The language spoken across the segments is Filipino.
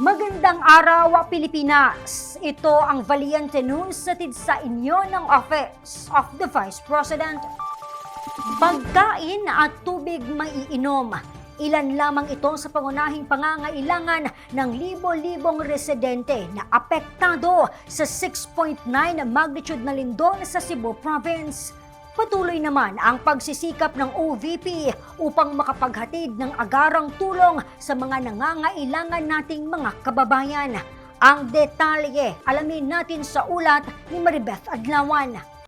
Magandang araw, Pilipinas! Ito ang Valiente News satid sa inyo ng Office of the Vice President. Pagkain at tubig maiinom. Ilan lamang ito sa pangunahing pangangailangan ng libo-libong residente na apektado sa 6.9 magnitude na lindol sa Cebu Province. Patuloy naman ang pagsisikap ng OVP upang makapaghatid ng agarang tulong sa mga nangangailangan nating mga kababayan. Ang detalye, alamin natin sa ulat ni Maribeth Adlawan.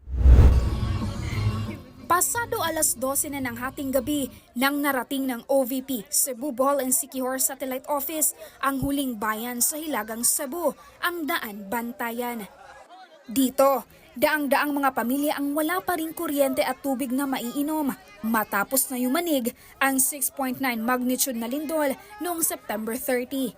Pasado alas 12 na ng hating gabi nang narating ng OVP Cebu Bohol and Siquijor Satellite Office ang huling bayan sa Hilagang Cebu, ang Daan Bantayan. Dito, daang-daang mga pamilya ang wala pa rin kuryente at tubig na maiinom matapos na yumanig ang 6.9 magnitude na lindol noong September 30.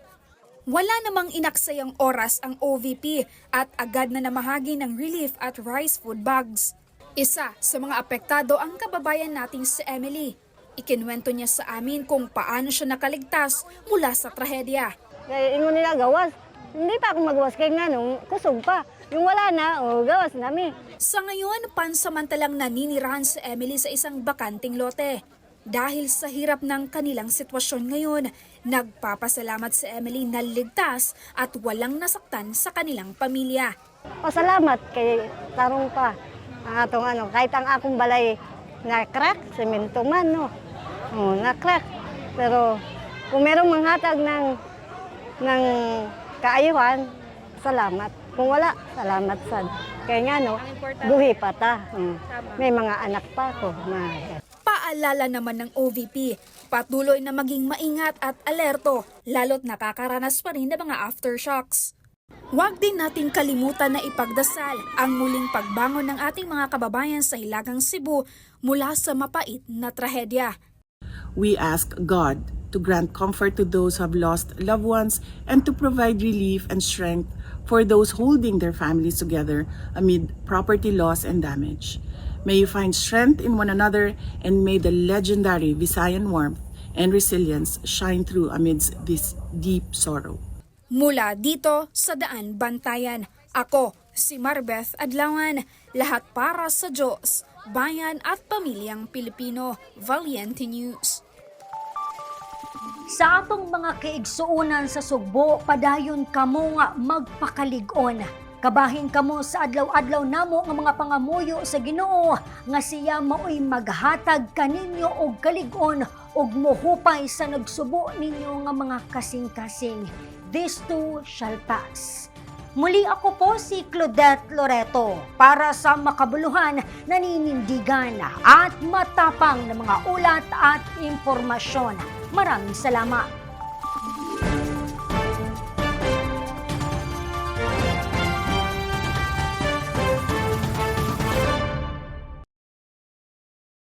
Wala namang inaksayang oras ang OVP at agad na namahagi ng relief at rice food bags. Isa sa mga apektado ang kababayan nating si Emily. Ikinwento niya sa amin kung paano siya nakaligtas mula sa trahedya. Kaya ingon nila gawas. Hindi pa ako magawas kay nga nung kusog pa. Yung wala na, o gawas nami. Sa ngayon, pansamantalang naninirahan si Emily sa isang bakanting lote. Dahil sa hirap ng kanilang sitwasyon ngayon, nagpapasalamat si Emily na ligtas at walang nasaktan sa kanilang pamilya. Pasalamat kay tarong pa. Ang atong ano, kahit ang akong balay na crack, semento man, no. Oh, na crack. Pero kung merong manghatag ng ng kaayuhan, salamat. Kung wala, salamat sad. Kaya nga no, buhi pa ta. Mm. May mga anak pa ako. Na, Paalala naman ng OVP, patuloy na maging maingat at alerto, lalo't nakakaranas pa rin ng mga aftershocks. Huwag din nating kalimutan na ipagdasal ang muling pagbangon ng ating mga kababayan sa Hilagang Cebu mula sa mapait na trahedya. We ask God to grant comfort to those who have lost loved ones and to provide relief and strength for those holding their families together amid property loss and damage. May you find strength in one another and may the legendary Visayan warmth and resilience shine through amidst this deep sorrow. Mula dito sa Daan Bantayan, ako si Marbeth Adlawan, lahat para sa Diyos, bayan at pamilyang Pilipino, Valiente News. Sa atong mga kaigsuunan sa Sugbo, padayon kamo nga magpakalig-on. Kabahin kamo sa adlaw-adlaw namo nga mga pangamuyo sa Ginoo nga siya maoy maghatag kaninyo og kalig-on ug mohupay sa nagsubo ninyo nga mga kasing-kasing. This too shall pass. Muli ako po si Claudette Loreto para sa makabuluhan, naninindigan at matapang na mga ulat at impormasyon. Maraming salamat.